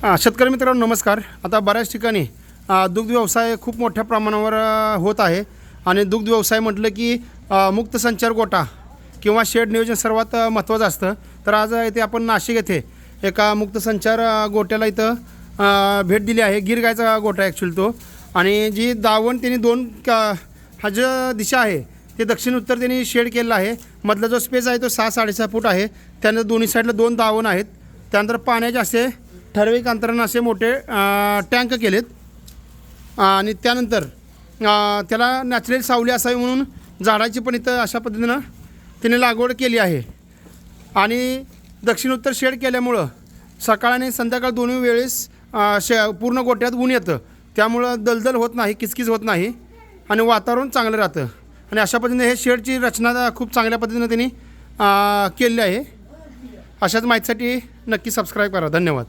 शेतकरी मित्रांनो नमस्कार. आता बऱ्याच ठिकाणी दुग्ध व्यवसाय खूप मोठ्या प्रमाणावर होत आहे. आणि दुग्ध व्यवसाय म्हटलं की मुक्त संचार गोटा किंवा शेड नियोजन सर्वात महत्त्वाचं असतं. तर आज इथे आपण नाशिक येथे एका मुक्त संचार गोट्याला इथं भेट दिली आहे. गिर गायचा गोटा ॲक्च्युली तो. आणि जी दावण त्यांनी दोन का हा जो दिशा आहे ते दक्षिण उत्तर त्यांनी शेड केलेला आहे. मधला जो स्पेस आहे तो सहा साडेसहा फूट आहे. त्यानंतर दोन्ही साईडला दोन दावण आहेत. त्यानंतर पाण्याचे असे ठराविक अंतरानं असे मोठे टँक केलेत. आणि त्यानंतर त्याला नॅचरल सावली असावी म्हणून झाडाची पण इथं अशा पद्धतीनं तिने लागवड केली आहे. आणि दक्षिणोत्तर शेड केल्यामुळं सकाळ आणि संध्याकाळ दोन्ही वेळेस शे पूर्ण गोट्यात ऊन येतं. त्यामुळं दलदल होत नाही किचकिच होत नाही आणि वातावरण चांगलं राहतं. आणि अशा पद्धतीने हे शेडची रचना खूप चांगल्या पद्धतीनं त्यांनी केलेली आहे. अशाच माहितीसाठी नक्की सबस्क्राईब करा. धन्यवाद.